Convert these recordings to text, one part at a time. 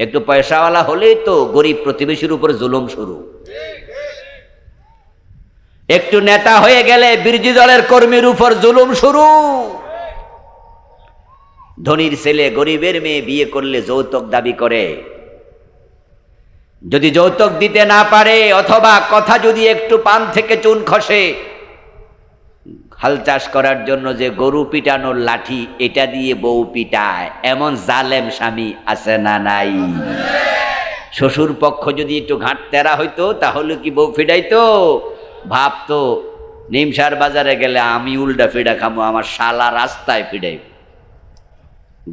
একটু পয়সাওয়ালা হলেই তো গরিব প্রতিবেশীর উপর জুলুম শুরু। একটু নেতা হয়ে গেলে বিরোধী দলের কর্মীর উপর জুলুম শুরু। ধনীর ছেলে গরিবের মেয়ে বিয়ে করলে যৌতুক দাবি করে। যদি যৌতুক দিতে না পারে অথবা কথা যদি একটু পান থেকে চুন খসে হাল চাষ করার জন্য যে গরু পিটানোর লাঠি, এটা দিয়ে বউ পিটায়। এমন জালেম স্বামী আছে না নাই? শ্বশুর পক্ষ যদি একটু ঘাট তেরা হইতো, তাহলে কি বউ ফিডাইতো? ভাবতো, নিমসার বাজারে গেলে আমি উল্টা ফিডা খামো, আমার শালা রাস্তায় ফিডাইব।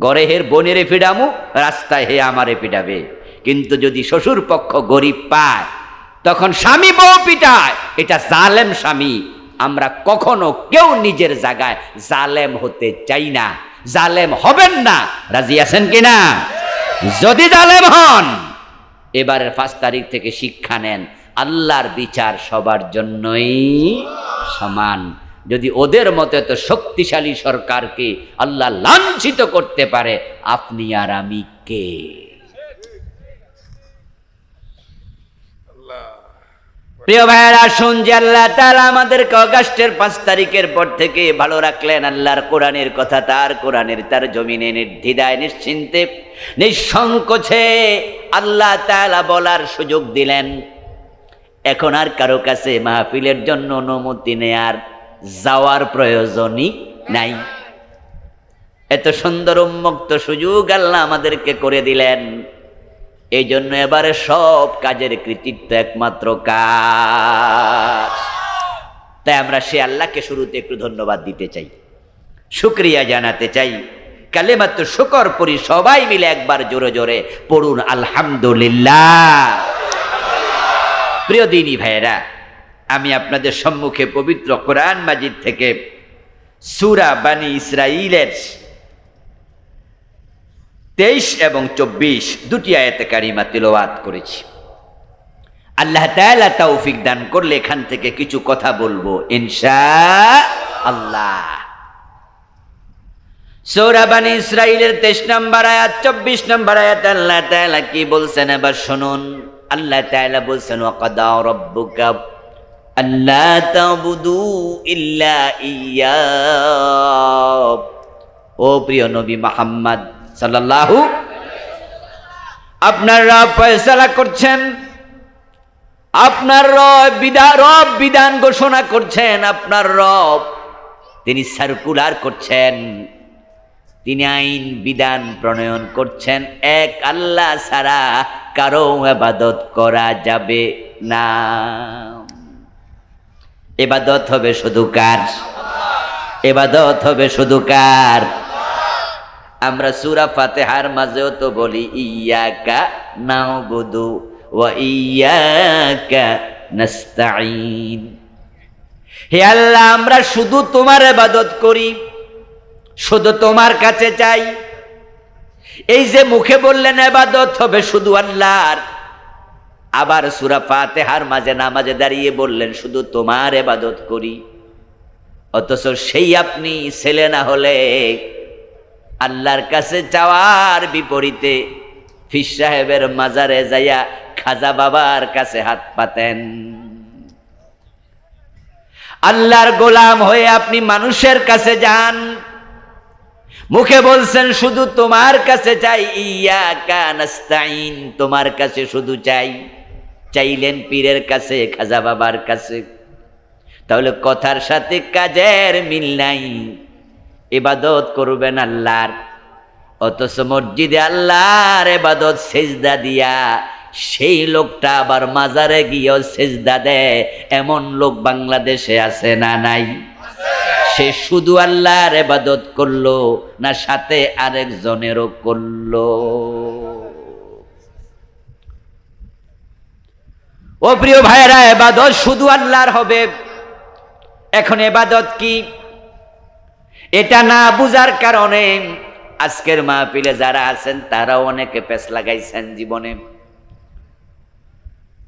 গড়ে হের বনেরে ফিডামু, রাস্তায় হে আমারে পিটাবে কিন্তু যদি শ্বশুর পক্ষ গরিব পায়, তখন স্বামী বউ পিটায়। এটা জালেম স্বামী। আমরা কখনো কেউ নিজের জায়গায় জালেম হতে চাই না। জালেম হবেন না। রাজি আছেন কিনা? যদি জালেম হন, এবারের পাঁচ তারিখ থেকে শিক্ষা নেন। আল্লাহর বিচার সবার জন্যই সমান। যদি ওদের মতো এত শক্তিশালী সরকারকে আল্লাহ লাঞ্ছিত করতে পারে, আপনি আর আমি কে? প্রিয় ভাইয়েরা শুন যে আল্লাহ তাআলা আমাদেরকে অগাস্টের পাঁচ তারিখের পর থেকে ভালো রাখলেন। আল্লাহর কোরআনের কথা তার কোরআনের, তার জমিনে নির্দ্বিধায়, নিশ্চিন্তে, নিঃসংকোচে আল্লাহ তাআলা বলার সুযোগ দিলেন। এখন আর কারও কাছে মাহফিলের জন্য অনুমতি নেয়ার যাওয়ার প্রয়োজনই নাই। এত সুন্দর উন্মুক্ত সুযোগ আল্লাহ আমাদেরকে করে দিলেন। এই জন্য এবারে সব কাজের কৃতিত্ব একমাত্র কাজ। তাই আমরা সে আল্লাহকে শুরুতে একটু ধন্যবাদ দিতে চাই। শুক্রিয়া জানাতে চাই। কালে মাত্র শুকর পরি সবাই মিলে একবার জোরে জোরে পড়ুন, আলহামদুলিল্লাহ। প্রিয় দিনী ভাইয়েরা, আমি আপনাদের সম্মুখে পবিত্র কোরআন মাজিদ থেকে সুরা বানী ইসরাইলের তেইশ এবং চব্বিশ দুটি আয়াতে কারিমা তিলওয়াত করেছি। আল্লাহ তাআলা তৌফিক দান করলে এখান থেকে কিছু কথা বলব ইনশা আল্লাহ সৌরা বানী ইসরাইলের তেইশ নম্বর আয়াত, চব্বিশ নম্বর আয়াত, আল্লাহ তাআলা কি বলছেন? এবার শুনুন। আল্লাহ তাআলা বলছেন, ওয়াকাদা রাব্বুকা আল্লাহ তাবুদু ইল্লা ইয়া ও প্রিয় নবী মুহাম্মদ সাল্লাল্লাহু আপনার রব ফয়সালা করছেন, আপনার রব বিধান রব বিধান ঘোষণা করছেন, আপনার রব তিনি সার্কুলার করছেন, তিনি আইন বিধান প্রণয়ন করছেন, এক আল্লাহ সারা কারও এবাদত করা যাবে না। এবাদত হবে শুধু কার? এবাদত হবে শুধু কার? আমরা সুরা ফাতেহার মাঝেও তো বলি, ইয়াকা নাউবুদু ওয়া ইয়াকা নাস্তাঈন। হে আল্লাহ, আমরা শুধু তোমার ইবাদত করি, শুধু তোমার কাছে চাই। এই যে মুখে বললেন ইবাদত হবে শুধু আল্লাহর, আবার সুরা ফাতেহার মাঝে নামাজে দাঁড়িয়ে বললেন, শুধু তোমার ইবাদত করি। অথচ সেই আপনি ছেলে না হলে আল্লাহর কাছে যাওয়ার বিপরীতে ফির সাহেবের মাজারে যাইয়া খাজা বাবার কাছে হাত পাতেন। আল্লাহর গোলাম হয়ে আপনি মানুষের কাছে যান। মুখে বলছেন, শুধু তোমার কাছে চাই। ইয়া কানাস্তাইন তোমার কাছে শুধু চাই। চাইলেন পীরের কাছে, খাজা বাবার কাছে। তাহলে কথার সাথে কাজের মিল নাই। ইবাদত করবেন আল্লাহর। অথচ মসজিদে আল্লাহর এবাদত সেজদা দিয়া সেই লোকটা আবার মাজারে গিয়েও সেজদা দেয়। এমন লোক বাংলাদেশে আছে না নাই? সে শুধু আল্লাহর এবাদত করল না সাথে আরেকজনেরও করল। ও প্রিয় ভাইয়েরা এবাদত শুধু আল্লাহর হবে। এখন এবাদত কি? এটা না বুঝার কারণে আজকের মাহফিলে যারা আছেন, তারাও অনেকে পেস লাগাইছেন জীবনে।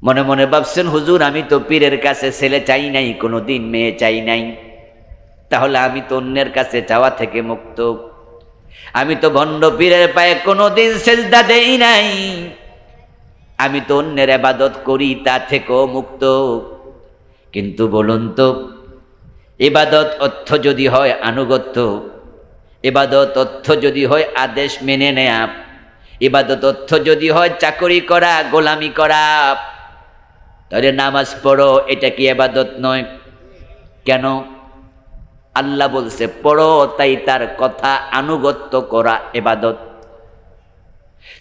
মনে মনে ভাবছেন, হুজুর, আমি তো পীরের কাছে ছেলে চাই নাই কোনো দিন মেয়ে চাই নাই। তাহলে আমি তো অন্যের কাছে চাওয়া থেকে মুক্ত। আমি তো ভণ্ড পীরের পায়ে কোনোদিন সেজদা দেই নাই। আমি তো অন্যের আবাদত করি, তা থেকেও মুক্ত। কিন্তু বলুন তো এবাদত অর্থ যদি হয় আনুগত্য এবাদত অর্থ যদি হয় আদেশ মেনে নেয়া এবাদত অর্থ যদি হয় চাকরি করা, গোলামি করা, তাহলে নামাজ পড়ো, এটা কি এবাদত নয়? কেন? আল্লাহ বলছে, পড়ো, তাই তার কথা আনুগত্য করা এবাদত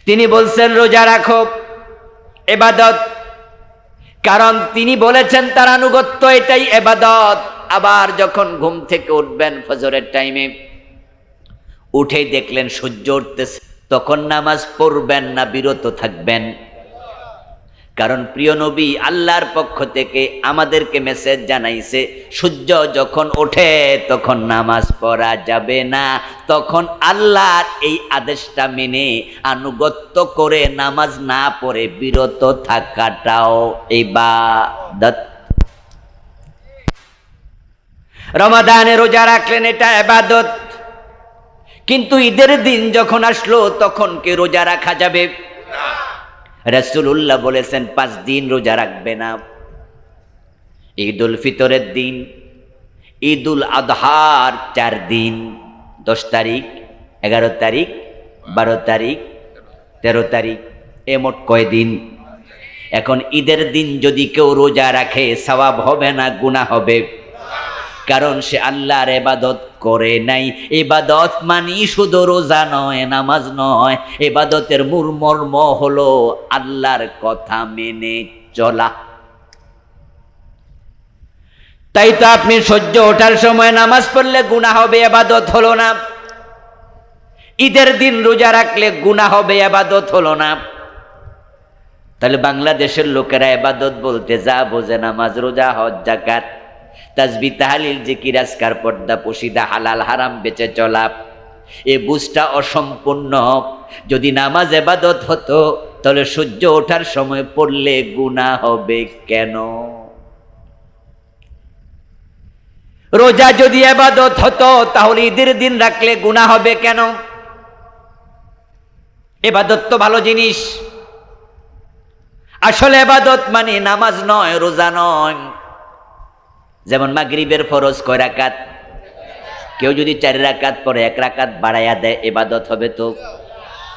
তিনি বলছেন, রোজা রাখো এবাদত কারণ তিনি বলেছেন, তার আনুগত্য এটাই এবাদত আবার যখন ঘুম থেকে উঠবেন ফজরের টাইমে, উঠে দেখলেন সূর্য উঠতেছে। তখন নামাজ পড়বেন না, বিরত থাকবেন। কারণ প্রিয় নবী আল্লাহর পক্ষ থেকে আমাদেরকে মেসেজ জানাইছে, সূর্য যখন ওঠে তখন নামাজ পড়া যাবে না। তখন আল্লাহর এই আদেশটা মেনে আনুগত্য করে নামাজ না পড়ে বিরত থাকাটাও ইবাদত। রমাদানে রোজা রাখলেন, এটা এবাদত কিন্তু ঈদের দিন যখন আসলো, তখন কি রোজা রাখা যাবে? রসুল্লাহ বলেছেন, পাঁচ দিন রোজা রাখবে না। ঈদ উল ফিতরের দিন ঈদ উল আদহার চার দিন। দশ তারিখ, এগারো তারিখ, বারো তারিখ, তেরো তারিখ, এ মোট কয়দিন এখন ঈদের দিন যদি কেউ রোজা রাখে, সওয়াব হবে না গুণা হবে। কারণ সে আল্লাহর এবাদত করে নাই। এবাদত মানি শুধু রোজা নয়, নামাজ নয়। এবাদতের মূল মর্ম হলো আল্লাহর কথা মেনে চলা। তাই তো আপনি সহ্য ওঠার সময় নামাজ পড়লে গুণা হবে এবাদত হলো না। ঈদের দিন রোজা রাখলে গুণা হবে এবাদত হলো না। তাহলে বাংলাদেশের লোকেরা এবাদত বলতে যা বোঝে নামাজ, রোজা, হজ জাকাত তাজবি তাহালিল যে কিরাজকার পর্দা পশিদা হালাল হারাম বেঁচে চলা। এ বুঝটা অসম্পূর্ণ। যদি নামাজ এবাদত হতো, তাহলে সূর্য ওঠার সময় পড়লে গুণা হবে কেন? রোজা যদি এবাদত হতো, তাহলে ঈদের দিন রাখলে গুণা হবে কেন? এবাদত তো ভালো জিনিস। আসলে এবাদত মানে নামাজ নয়, রোজা নয়। যেমন মাগরিবের ফরজ কয় রাকাত? কেউ যদি চার রাকাত পরে এক রাকাত বাড়াইয়া দেয়, এবাদত হবে তো?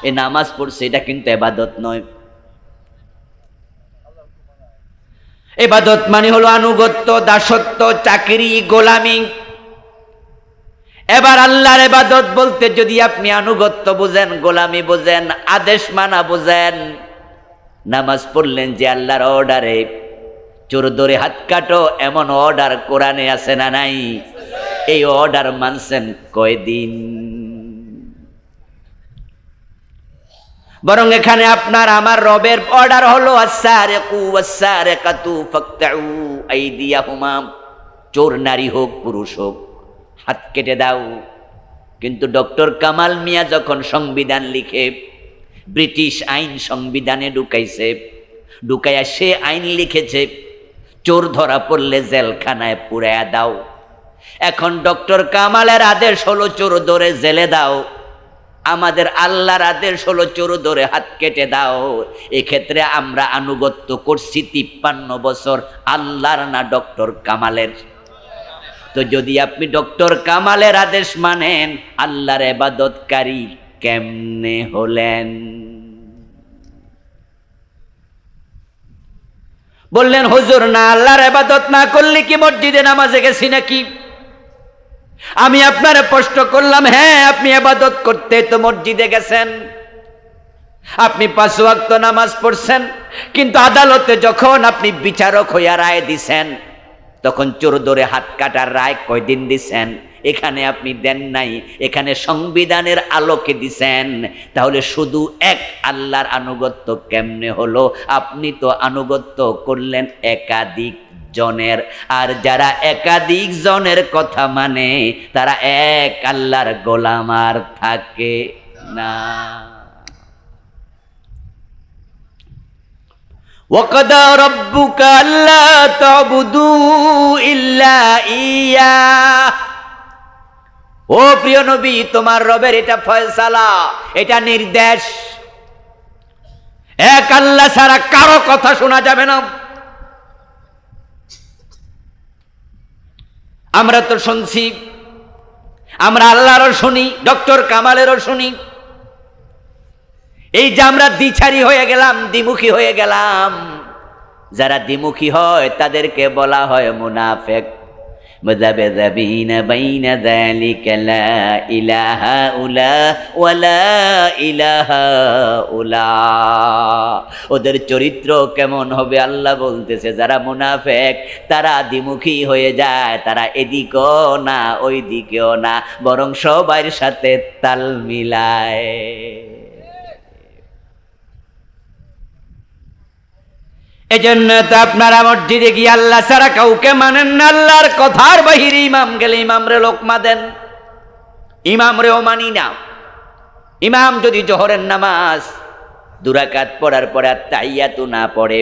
এই নামাজ পড়ছে, এটা কিন্তু এবাদত নয়। এবাদত মানে হলো আনুগত্য, দাসত্ব, চাকরি, গোলামি। এবার আল্লাহর এবাদত বলতে যদি আপনি আনুগত্য বোঝেন, গোলামি বোঝেন, আদেশ মানা বোঝেন, নামাজ পড়লেন যে আল্লাহর অর্ডারে চোর ধরে হাত কাটো, এমন অর্ডার কোরআনে আছে না নাই? এই অর্ডার মানছেন কয়দিন? বরং এখানে আপনার, আমার রবের অর্ডার হলো চোর নারী হোক, পুরুষ হোক, হাত কেটে দাও। কিন্তু ডক্টর কামাল মিয়া যখন সংবিধান লিখে, ব্রিটিশ আইন সংবিধানে ঢুকাইছে, ঢুকাইয়া সে আইন লিখেছে চোর ধরা পড়লে জেলখানায় পুরায়া দাও। এখন ডক্টর কামালের আদেশ হলো চোর ধরে জেলে দাও। আমাদের আল্লাহর আদেশ হলো চোর ধরে হাত কেটে দাও। এক্ষেত্রে আমরা আনুগত্য করছি তিপ্পান্ন বছর আল্লাহর না ডক্টর কামালের। তো যদি আপনি ডক্টর কামালের আদেশ মানেন, আল্লাহর এবাদতকারী কেমনে হলেন? বললেন, হুজুর, না আল্লাহর এবাদত না করলে কি মসজিদে নামাজে গেছি নাকি? আমি আপনার প্রশ্ন করলাম হ্যাঁ আপনি এবাদত করতে তো মসজিদে গেছেন। আপনি পাঁচ ওয়াক্ত নামাজ পড়ছেন, কিন্তু আদালতে যখন আপনি বিচারক হইয়া রায় দিছেন তখন চোর ধরে হাত কাটার রায় কয়দিন দিছেন? এখানে আপনি দেন নাই, এখানে সংবিধানের আলোকে দিছেন। তাহলে শুধু এক আল্লাহর আনুগত্য কেমনে হলো? আপনি তো আনুগত্য করলেন একাধিক জনের। আর যারা একাধিক জনের কথা মানে তারা এক আল্লাহর গোলামার থাকে না। وقضى ربك ألا تعبدوا إلا إياه ও প্রিয় নবী তোমার রবের এটা ফয়সালা এটা নির্দেশ এক আল্লাহ ছাড়া কারো কথা শোনা যাবে না আমরা তো শুনছি আমরা আল্লাহরও শুনি ডক্টর কামালেরও শুনি এই যে আমরা দ্বিচারি হয়ে গেলাম দ্বিমুখী হয়ে গেলাম যারা দ্বিমুখী হয় তাদেরকে বলা হয় মুনাফেক مذبذبين بين ذلك لا إله إلا ولا إله إلا ওদের চরিত্র কেমন হবে আল্লাহ বলতেছে যারা মুনাফেক তারা দ্বিমুখী হয়ে যায় তারা এদিকেও না ওই দিকেও না বরং সবার সাথে তাল মিলায় এজন্য তো আপনারা মসজিদে গিয়ে আল্লাহ ছাড়া কাউকে মানেন না, আল্লাহর কথার বাহিরে ইমাম গেলে ইমামরে লোকমা দেন ইমামরেও মানি না। ইমাম যদি জোহরের নামাজ দুরাকাত পড়ার পরে আর তাইয়াতু না পড়ে,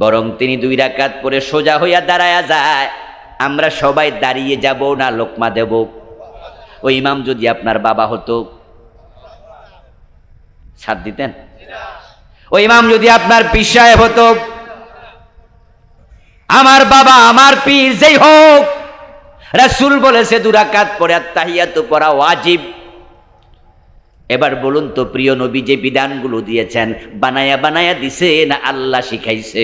বরং তিনি দুই রাকাত পরে সোজা হইয়া দাঁড়ায়া যায়, আমরা সবাই দাঁড়িয়ে যাব না লোকমা দেব ওই ইমাম যদি আপনার বাবা হতো সাথ দিতেন? ওই ইমাম, যদি আপনার পীর সাহেব হতো, আমার বাবা, আমার পীর যেই হোক, রাসূল বলেছে দুরাকাত পরে তাহিয়াত পড়া ওয়াজিব। এবার বলুন তো, প্রিয় নবী যে বিধানগুলো দিয়েছেন, বানায়া বানায়া দিছে না আল্লাহ শিখাইছে?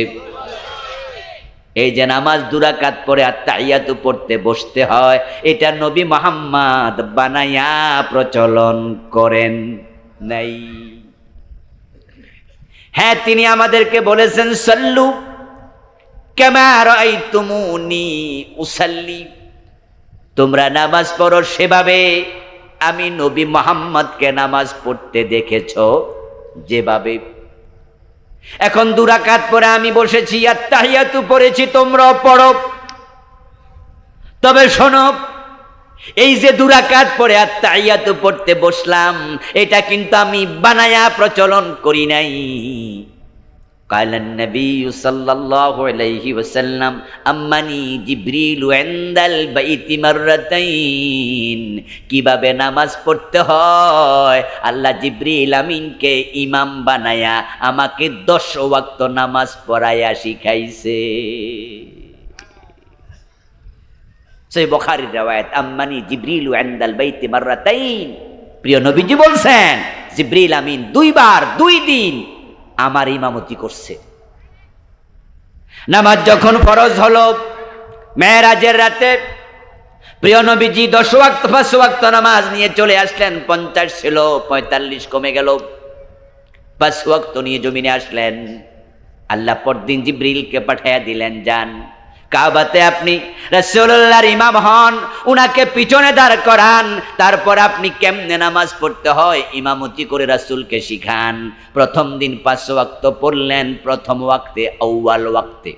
এই যে নামাজ দুরাকাত পরে আর তাহিয়াতু পড়তে বসতে হয়, এটা নবী মোহাম্মদ বানায়া প্রচলন করেন নাই। হ্যাঁ তিনি আমাদেরকে বলেছেন, সল্লু কেমার তুমুনি উসাল্লি? তোমরা নামাজ পড়ো সেভাবে। আমি নবী মোহাম্মদকে নামাজ পড়তে দেখেছ যেভাবে। এখন দুরাকাত পরে আমি বসেছি আর তাহিয়াতু পড়েছি, তোমরাও পড়ো। তবে শোনো এই যে দুরাকাত পরে আর তাইয়াতু পড়তে বসলাম এটা কিন্তু আমি বানায়া প্রচলন করি নাই قال النبي صلى الله عليه وسلم أمني جبريل عند البيت مرتين কিভাবে নামাজ পড়তে হয় আল্লাহ জিব্রিল আমিনকে ইমাম বানায়া আমাকে দশ ওয়াক্ত নামাজ পড়ায়া শিখাইছে সেই বখারির রেওয়ায়ত, আম্মানি জিব্রিল আন্দাল বাইতে মাররাতাইন। প্রিয় নবীজি বলছেন, জিব্রিল আমিন দুইবার, দুই দিন আমার ইমামতি করছে। নামাজ যখন ফরজ হলো, মেয়েরাজের রাতে প্রিয় নবীজি দশ ওয়াক্ত, পাঁচ ওয়াক্ত নামাজ নিয়ে চলে আসলেন, পঞ্চাশ ছিল, পঁয়তাল্লিশ কমে গেল। পাঁচ ওয়াক্ত নিয়ে জমিনে আসলেন। আল্লাহ পরদিন জিব্রিলকে পাঠাইয়া দিলেন, যান। কাবাতে আপনি রসুল্লাহর ইমাম হন, উনাকে পিছনে দাঁড় করান, তারপর আপনি কেমনে নামাজ পড়তে হয়? ইমামতি করে রাসূলকে শিখান। প্রথম দিন পাঁচ ওয়াক্ত পড়লেন, প্রথম ওয়াক্তে, আউয়াল ওয়াক্তে।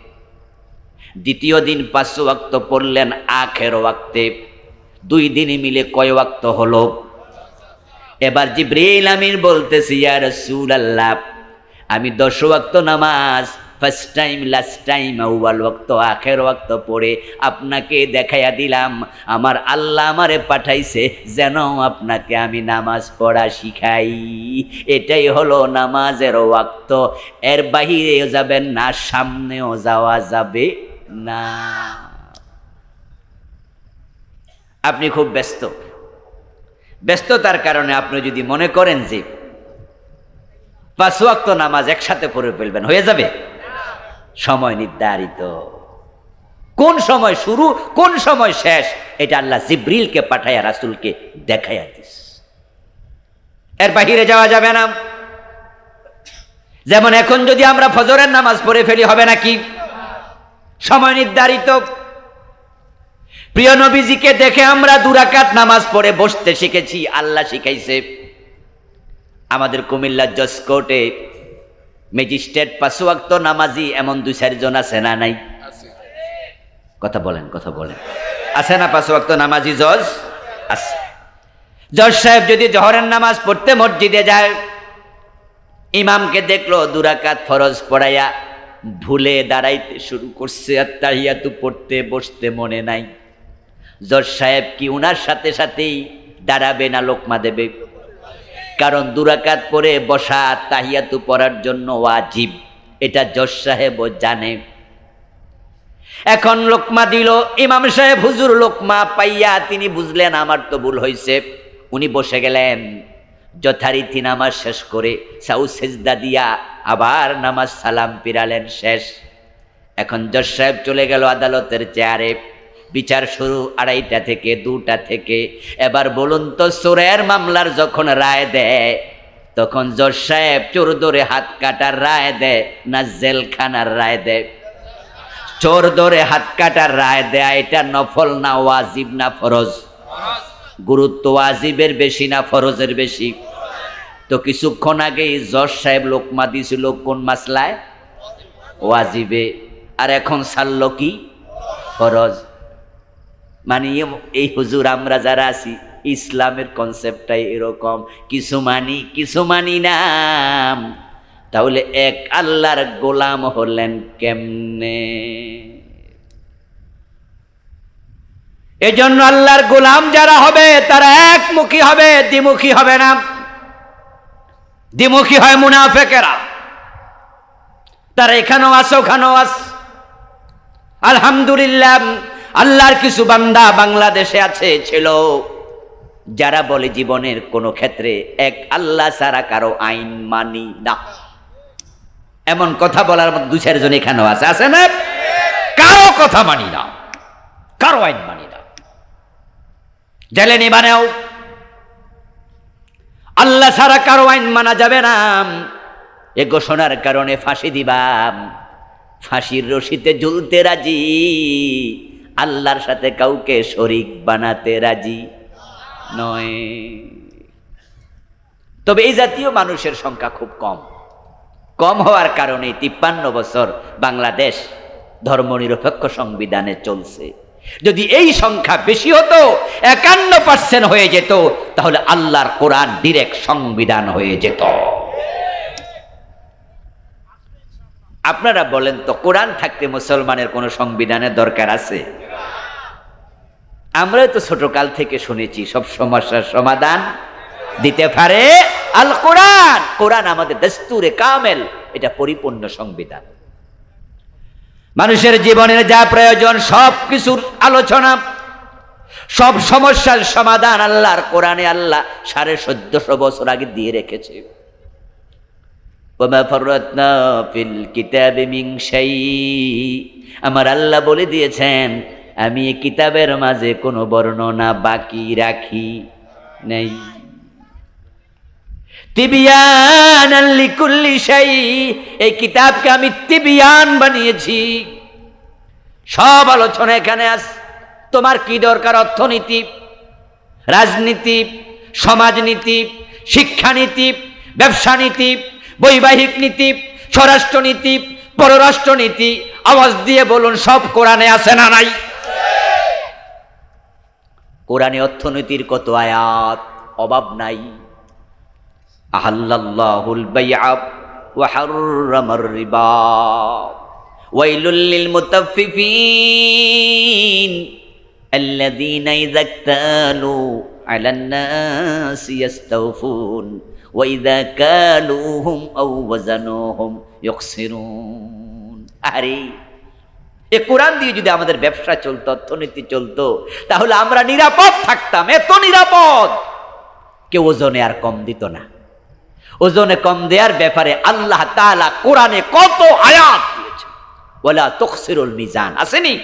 দ্বিতীয় দিন পাঁচ ওয়াক্ত পড়লেন, আখের ওয়াক্তে। দুই দিনই মিলে কয় ওয়াক্ত হলো? এবার জিব্রিল আমিন বলতেছি, ইয়া রাসূলুল্লাহ, আমি দশ ওয়াক্ত নামাজ ফার্স্ট টাইম লাস্ট টাইম আউ্বাল ওয়াক্ত আখের ওয়াক্ত পড়ে আপনাকে দেখাইয়া দিলাম। আমার আল্লাহ আমারে পাঠাইছে, যেন আপনাকে আমি নামাজ পড়া শিখাই। এটাই হলো নামাজের ওয়াক্ত। এর বাহিরেও যাবেন না, সামনেও যাওয়া যাবে না। আপনি খুব ব্যস্ত। ব্যস্ততার কারণে আপনি যদি মনে করেন যে পাঁচ ওয়াক্ত নামাজ একসাথে পড়ে ফেলবেন, হয়ে যাবে? সময় নির্ধারিত। কোন সময় শুরু, কোন সময় শেষ, এটা আল্লাহ জিব্রিলকে পাঠাইয়া রাসুলকে দেখাইয়া দিস। এর বাহিরে যাওয়া যাবে না। যেমন এখন যদি আমরা ফজরের নামাজ পড়ে ফেলি, হবে নাকি সময় নির্ধারিত। প্রিয় নবীজিকে দেখে আমরা দুরাকাত নামাজ পড়ে বসতে শিখেছি, আল্লাহ শিখাইছে। আমাদের কুমিল্লার জজ কোর্টে ম্যাজিস্ট্রেট পাঁচওয়াক্ত নামাজি এমন দুই চারজন আছে না নাই? কথা বলেন কথা বলেন। আছে না পাঁচওয়াক্ত নামাজি জজ? আছে। জজ সাহেব যদি জহরের নামাজ পড়তে মসজিদে যায় ইমামকে দেখল দুরাকাত ফরজ পড়াইয়া ভুলে দাঁড়াইতে শুরু করছে আর তাহিয়াতু পড়তে বসতে মনে নাই। জজ সাহেব কি উনার সাথে সাথেই দাঁড়াবে না লোকমা দেবে? কারণ দুরাকাত পরে বসা তাহিয়াতু পড়ার জন্য ওয়াজিব। এটা জজ সাহেব জানে। এখন লোকমা দিল, ইমাম সাহেব, হুজুর লোকমা পাইয়া তিনি বুঝলেন আমার তো ভুল হয়েছে উনি বসে গেলেন। যথারীতি নামাজ শেষ করে সাউ সেজদা দিয়া আবার নামাজ সালাম পিরালেন শেষ। এখন জজ সাহেব চলে গেল আদালতের চেয়ারে। বিচার শুরু আড়াইটা থেকে, দুটা থেকে। এবার বলুন তো চোরের মামলার যখন রায় দেয়, তখন জজ সাহেব চোর ধরে হাত কাটার রায় দেয় না জেলখানার রায় দেয়? চোর ধরে হাত কাটার রায় দেয়, এটা নফল না ওয়াজিব না ফরজ? গুরুত্ব ওয়াজিবের বেশি না ফরজের বেশি? তো কিছুক্ষণ আগেই জজ সাহেব লোকমা দিছিল কোন মাসলায়? ওয়াজিবে। আর এখন সারল কি? ফরজ। মানে এই হুজুর আমরা যারা আছি, ইসলামের কনসেপ্টটাই এরকম। কিছু মানি কিছু মানি নাম তাহলে এক আল্লাহর গোলাম হলেন কেমনে? এজন্য আল্লাহর গোলাম যারা হবে, তারা একমুখী হবে, দ্বিমুখী হবে না। দ্বিমুখী হয় মুনাফেকেরা। তারা এখানেও আছে, ওখানেও আস আলহামদুলিল্লাহ আল্লাহর কিছু বান্দা বাংলাদেশে আছে, ছিল। যারা বলে জীবনের কোনো ক্ষেত্রে এক আল্লাহ ছাড়া কারও আইন মানি না। এমন কথা বলার মতো দু চারজন এখানেও আছে। আছে না? কারও কথা মানি না। কারও আইন মানি না। জেলে নিবানেও। আল্লাহ ছাড়া কারও আইন মানা যাবে না। এ ঘোষণার কারণে ফাঁসি দিবাম। ফাঁসির রশিতে ঝুলতে রাজি। আল্লাহর সাথে কাউকে শরিক বানাতে রাজি নয়। তবে এই জাতীয় মানুষের সংখ্যা খুব কম। কম হওয়ার কারণে তিপ্পান্ন বছর বাংলাদেশ ধর্মনিরপেক্ষ সংবিধানে চলছে। যদি এই সংখ্যা বেশি হতো, একান্ন পার্সেন্ট হয়ে যেত, তাহলে আল্লাহর কোরআন ডিরেক্ট সংবিধান হয়ে যেত। আপনারা বলেন তো, কোরআন থাকতে মুসলমানের কোনো সংবিধানের দরকার আছে? আমরা তো ছোটকাল থেকে শুনেছি, সব সমস্যার সমাধান দিতে পারে আল কোরআন। কোরআন আমাদের দস্তুরে কামেল, এটা পরিপূর্ণ সংবিধান। মানুষের জীবনের যা প্রয়োজন, সব কিছুর আলোচনা, সব সমস্যার সমাধান আল্লাহর কোরআনে আল্লাহ সাড়ে চোদ্দশো বছর আগে দিয়ে রেখেছে। আমার আল্লাহ বলে দিয়েছেন আমি কিতাবের মাঝে কোনো বর্ণনা বাকি রাখি নেই। তিবিয়ান লিকুল্লি শাই, এই কিতাবকে আমি তিবিয়ান বানিয়েছি। সব আলোচনা এখানে আস, তোমার কি দরকার? অর্থনীতি, রাজনীতি, সমাজনীতি, শিক্ষানীতি ব্যবসা নীতি বৈবাহিক নীতি, স্বরাষ্ট্রনীতি, পররাষ্ট্রনীতি, আওয়াজ দিয়ে বলুন, সব কোরআনে আছে না নাই? কোরআনে অর্থনীতির কত আয়াত? অভাব নাই। আহাল্লাহুল বাইআব ওয়া হাররামার রিবা। ওয়াইলুল লিল মুতাফফিফিন। আল্লাযীনা ইযা ইক্তালু আলান নাসি ইস্তাউফুন ওয়া ইযা কালুহুম আও ওয়াজানুহুম ইখসিরুন এ কোরআন দিয়ে যদি আমাদের ব্যবসা চলতো, অর্থনীতি চলতো, তাহলে আমরা নিরাপদ থাকতাম, এত নিরাপদ। কেউ ওজনে আর কম দিত না। ওজনে কম দেওয়ার ব্যাপারে আল্লাহ তাআলা কোরআনে কত আয়াত দিয়েছে। ওয়ালা তুখসিরুল মিজান, আসেনি?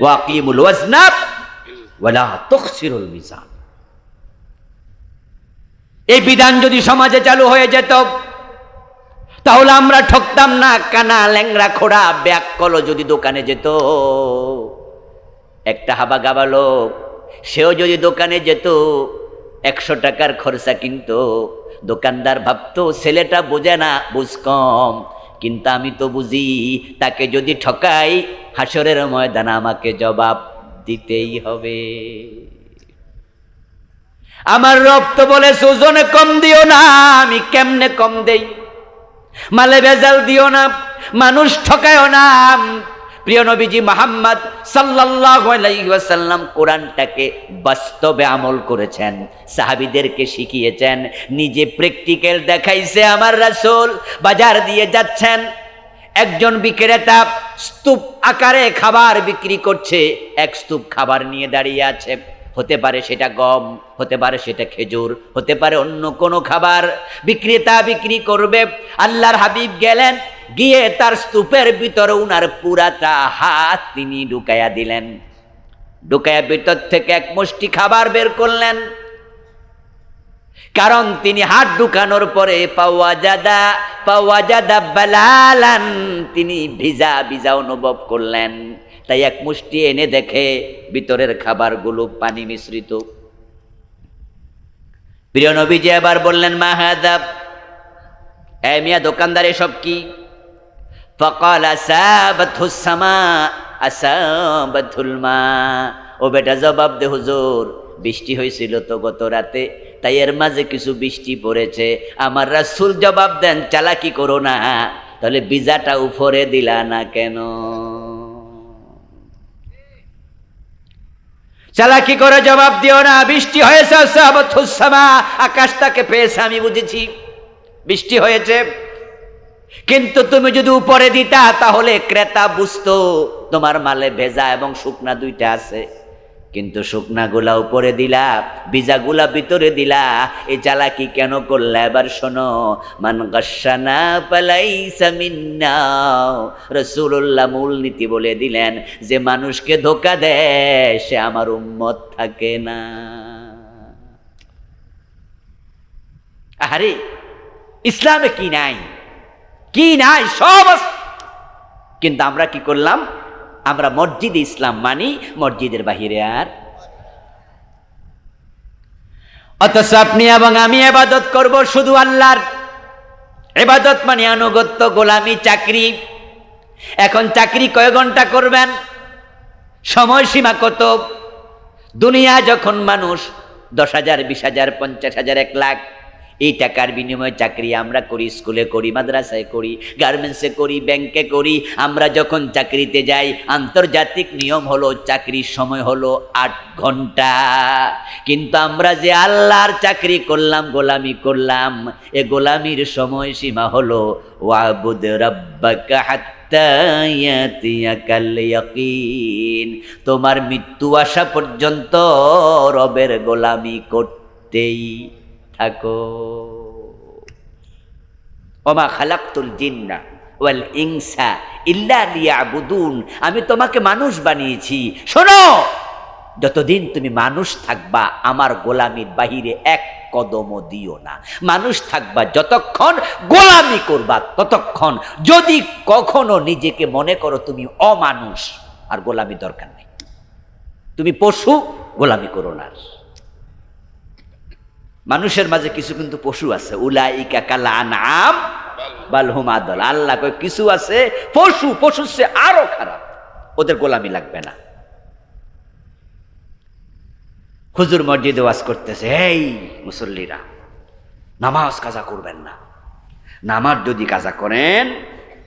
ওয়াকিমুল ওয়াজনাব ওয়ালা তুখসিরুল মিজান। এই বিধান যদি সমাজে চালু হয়ে যেত তাহলে আমরা ঠকতাম না, কানা ল্যাংরা খোড়া ব্যাগ কলো যদি দোকানে যেত। একটা হাবা গাবা লোক, সেও যদি দোকানে যেত, একশো টাকার খরচা কিনতো। দোকানদার ভাবতো, ছেলেটা বোঝে না, বুঝ কম। কিন্তু আমি তো বুঝি, তাকে যদি ঠকাই হাসরের ময়দান আমাকে জবাব দিতেই হবে। আমার রব তো বলে সুজনে কম দিও না, আমি কেমনে কম দেই? মালে ভেজাল দিও না, মানুষ ঠকায়ও না। প্রিয় নবীজি মোহাম্মদ সাল্লাহ কোরআনটাকে বাস্তবে আমল করেছেন, সাহাবিদেরকে শিখিয়েছেন, নিজে প্র্যাকটিক্যাল দেখাইছে আমার রাসূল, বাজার দিয়ে যাচ্ছেন, একজন বিক্রেতা স্তূপ আকারে খাবার বিক্রি করছে, এক স্তূপ খাবার নিয়ে দাঁড়িয়ে আছে। হতে পারে সেটা গম, হতে পারে সেটা খেজুর, হতে পারে অন্য কোনো খাবার। বিক্রেতা বিক্রি করবে, আল্লাহর হাবিব গেলেন, গিয়ে তার স্তূপের ভিতরে উনার পুরাটা হাত তিনি ঢুকাইয়া দিলেন। ঢুকাইয়া ভিতর থেকে এক মুষ্টি খাবার বের করলেন। কারণ তিনি হাত ঢুকানোর পরে পাওয়াজাদা পাওয়াজাদা বালালান, তিনি ভিজা ভিজা অনুভব করলেন। তাই এক মুষ্টি এনে দেখে ভিতরের খাবারগুলো পানি মিশ্রিত। প্রিয় নবীজি আবার বললেন মাহাদাব এ মিয়া, দোকানদার, এসব কি? ফকাল আসাবাথুসামা আসাবাথুল মা। ও বেটা, জবাব দে হুজুর, বৃষ্টি হয়েছিল তো গত রাতে, তাই এর মাঝে কিছু বৃষ্টি পড়েছে। আমার রাসূল জবাব দেন, চালাকি করো না, তাহলে বিজাটা উপরে দিলা না কেন? চালাকি করে জবাব দিও না, বৃষ্টি হয়েছে আকাশটাকে পেয়েছে, আমি বুঝেছি। বৃষ্টি হয়েছে। কিন্তু তুমি যদি উপরে দিতা, তাহলে ক্রেতা বুঝতো তোমার মালে ভেজা এবং শুকনা দুইটা আছে। কিন্তু শুকনাগুলা উপরে দিলা, বীজাগুলা ভিতরে দিলা, এ এই চালাকি কেন করলে? এবার শোনো, মান গাসানা মিন্না। রসুল্লাহ মূলনীতি বলে দিলেন, যে মানুষকে ধোকা দেয়, সে আমার উম্মত থাকে না। আরে ইসলামে কি নাই? কি নাই? সব কিন্তু আমরা কি করলাম? আমরা মসজিদ ইসলাম মানি, মসজিদের বাহিরে আর। অথচ আপনি এবং আমি এবাদত করব শুধু আল্লাহর। এবাদত মানে আনুগত্য, গোলামি, চাকরি। এখন চাকরি কয় ঘণ্টা করবেন? সময়সীমা কত? দুনিয়া যখন মানুষ দশ হাজার, বিশ হাজার, পঞ্চাশ হাজার, এক লাখ। এই টাকার বিনিময়ে চাকরি আমরা করি, স্কুলে করি, মাদ্রাসায় করি, গার্মেন্টসে করি, ব্যাংকে করি, আমরা যখন চাকরিতে যাই, আন্তর্জাতিক নিয়ম হলো চাকরির সময় হলো আট ঘণ্টা। কিন্তু আমরা যে আল্লাহর চাকরি করলাম, গোলামি করলাম, এ গোলামির সময়সীমা হলো, ওয়াবুদ তোমার মৃত্যু আসা পর্যন্ত রবের গোলামি করতেই থাকো। ওমা খালাক্তুল জিন্না ওয়াল ইনসা ইল্লা লিয়াবুদুন। আমি তোমাকে মানুষ বানিয়েছি। শোনো, যতদিন তুমি মানুষ থাকবা, আমার গোলামির বাহিরে এক কদমও দিও না। মানুষ থাকবা যতক্ষণ গোলামি করবা ততক্ষণ। যদি কখনো নিজেকে মনে করো তুমি অমানুষ, আর গোলামি দরকার নেই। তুমি পশু, গোলামি করো না। মানুষের মাঝে কিছু কিন্তু পশু আছে। উলাইকা কালা নাম বালহুম আদল। আল্লাহ কয়, কিছু আছে, পশু, পশুর সে আরও খারাপ। ওদের গোলামি লাগবে না। হুজুর মসজিদে ওয়াজ করতেছে এই মুসল্লিরা, নামাজ কাজা করবেন না। নামাজ যদি কাজা করেন,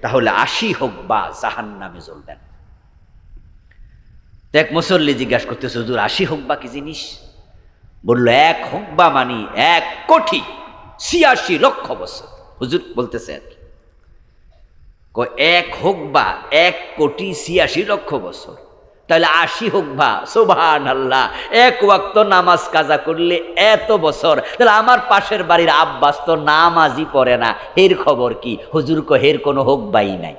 তাহলে আশি হোক বা জাহান নামে জ্বলবেন এক মুসল্লি জিজ্ঞাসা করতেছে, হুজুর আশি হোক বা কি জিনিস? বলল, এক হোক বা মানি, এক কোটি ছিয়াশি লক্ষ বছর। হুজুর বলতেছে আর কি। এক হোক বা এক কোটি ছিয়াশি লক্ষ বছর। তাহলে আশি হোক বা সোভান আল্লাহ এক ওয়াক্ত নামাজ কাজা করলে এত বছর। তাহলে আমার পাশের বাড়ির আব্বাস তো নামাজই পড়ে না। এর খবর কি? হুজুর কো হের কোনো হোক বাই নাই।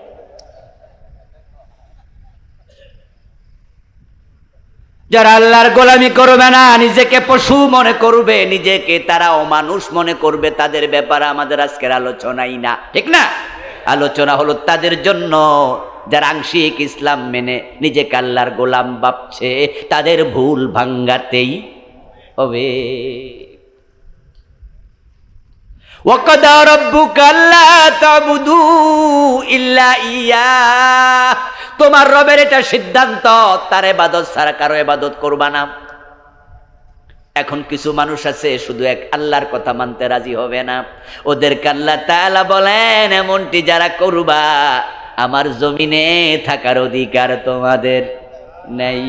যারা আল্লাহর গোলামি করবে না, নিজেকে পশু মনে করবে, নিজেকে তারা অমানুষ মনে করবে, তাদের ব্যাপারে আমাদের আজকের আলোচনাই না। ঠিক না? আলোচনা হলো তাদের জন্য। যারা আংশিক ইসলাম মেনে নিজেকে আল্লাহর গোলাম ভাবছে, তাদের ভুল ভাঙ্গাতেই হবে। وقضى ربك ألا تعبدوا إلا إياه তোমার রবের এটা সিদ্ধান্ত তার এবাদত ছাড়া কারো এবাদত করবা না এখন কিছু মানুষ আছে শুধু এক আল্লাহর কথা মানতে রাজি হবে না ওদেরকে আল্লাহ তাআলা বলেন এমনটি যারা করবা আমার জমিনে থাকার অধিকার তোমাদের নেই